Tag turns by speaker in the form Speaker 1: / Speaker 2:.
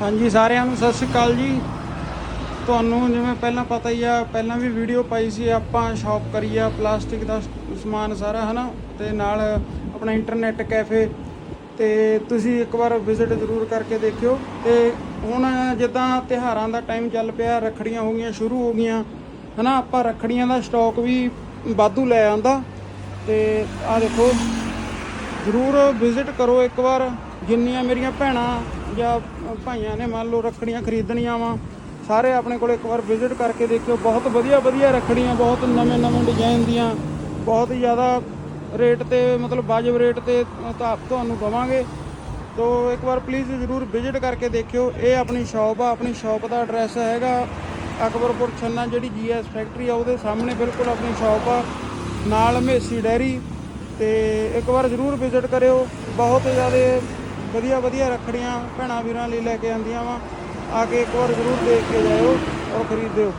Speaker 1: ਹਾਂਜੀ, ਸਾਰਿਆਂ ਨੂੰ ਸਤਿ ਸ਼੍ਰੀ ਅਕਾਲ ਜੀ। ਤੁਹਾਨੂੰ ਜਿਵੇਂ ਪਹਿਲਾਂ ਪਤਾ ਹੀ ਆ, ਪਹਿਲਾਂ ਵੀ ਵੀਡੀਓ ਪਾਈ ਸੀ, ਆਪਾਂ ਸ਼ਾਪ ਕਰੀ ਆ ਪਲਾਸਟਿਕ ਦਾ ਸਮਾਨ ਸਾਰਾ, ਹਨਾ? ਤੇ ਨਾਲ ਆਪਣਾ ਇੰਟਰਨੈਟ ਕੈਫੇ ਤੇ ਤੁਸੀਂ ਇੱਕ ਵਾਰ ਵਿਜ਼ਿਟ ਜ਼ਰੂਰ ਕਰਕੇ ਦੇਖਿਓ। ਤੇ ਹੁਣ ਜਿੱਦਾਂ ਤਿਉਹਾਰਾਂ ਦਾ ਟਾਈਮ ਚੱਲ ਪਿਆ, ਰੱਖੜੀਆਂ ਹੋ ਗਈਆਂ, ਸ਼ੁਰੂ ਹੋ ਗਈਆਂ, ਹਨਾ? ਆਪਾਂ ਰੱਖੜੀਆਂ ਦਾ ਸਟਾਕ ਵੀ ਵਾਧੂ ਲੈ ਆਂਦਾ। ਤੇ ਆ ਦੇਖੋ ਜ਼ਰੂਰ ਵਿਜ਼ਿਟ ਕਰੋ ਇੱਕ ਵਾਰ। ਜਿੰਨੀਆਂ ਮੇਰੀਆਂ ਭੈਣਾਂ ਜਾਂ ਭਾਈਆਂ ਨੇ ਮੰਨ ਲਓ ਰੱਖੜੀਆਂ ਖਰੀਦਣੀਆਂ ਵਾ, ਸਾਰੇ ਆਪਣੇ ਕੋਲ ਇੱਕ ਵਾਰ ਵਿਜ਼ਿਟ ਕਰਕੇ ਦੇਖਿਓ। ਬਹੁਤ ਵਧੀਆ ਵਧੀਆ ਰੱਖੜੀਆਂ, ਬਹੁਤ ਨਵੇਂ ਨਵੇਂ ਡਿਜ਼ਾਈਨ ਦੀਆਂ, ਬਹੁਤ ਹੀ ਜ਼ਿਆਦਾ ਰੇਟ ਤੇ, ਮਤਲਬ ਵਾਜਬ ਰੇਟ ਤੇ ਤਾਂ ਤੁਹਾਨੂੰ ਦਵਾਂਗੇ। ਤੋ ਇੱਕ ਵਾਰ ਪਲੀਜ਼ ਜ਼ਰੂਰ ਵਿਜ਼ਿਟ ਕਰਕੇ ਦੇਖਿਓ। ਇਹ ਆਪਣੀ ਸ਼ਾਪ ਆ, ਆਪਣੀ ਸ਼ਾਪ ਦਾ ਐਡਰੈਸ ਹੈਗਾ ਅਕਬਰਪੁਰ ਛੰਨਾ, ਜਿਹੜੀ ਜੀਐਸ ਫੈਕਟਰੀ ਆ, ਉਹਦੇ ਸਾਹਮਣੇ ਬਿਲਕੁਲ ਆਪਣੀ ਸ਼ਾਪ ਆ। ਨਾਲ ਮੇਸੀ ਡੈਰੀ ਤੇ ਇੱਕ ਵਾਰ ਜ਼ਰੂਰ ਵਿਜ਼ਿਟ ਕਰਿਓ। ਬਹੁਤ ਜ਼ਿਆਦਾ ਵਧੀਆ ਵਧੀਆ ਰੱਖੜੀਆਂ ਭੈਣਾਂ ਵੀਰਾਂ ਲਈ ਲੈ ਕੇ ਆਂਦੀਆਂ ਵਾ। ਆ ਕੇ ਇੱਕ ਵਾਰ ਜ਼ਰੂਰ ਦੇਖ ਕੇ ਜਾਇਓ ਔਰ ਖਰੀਦਿਓ।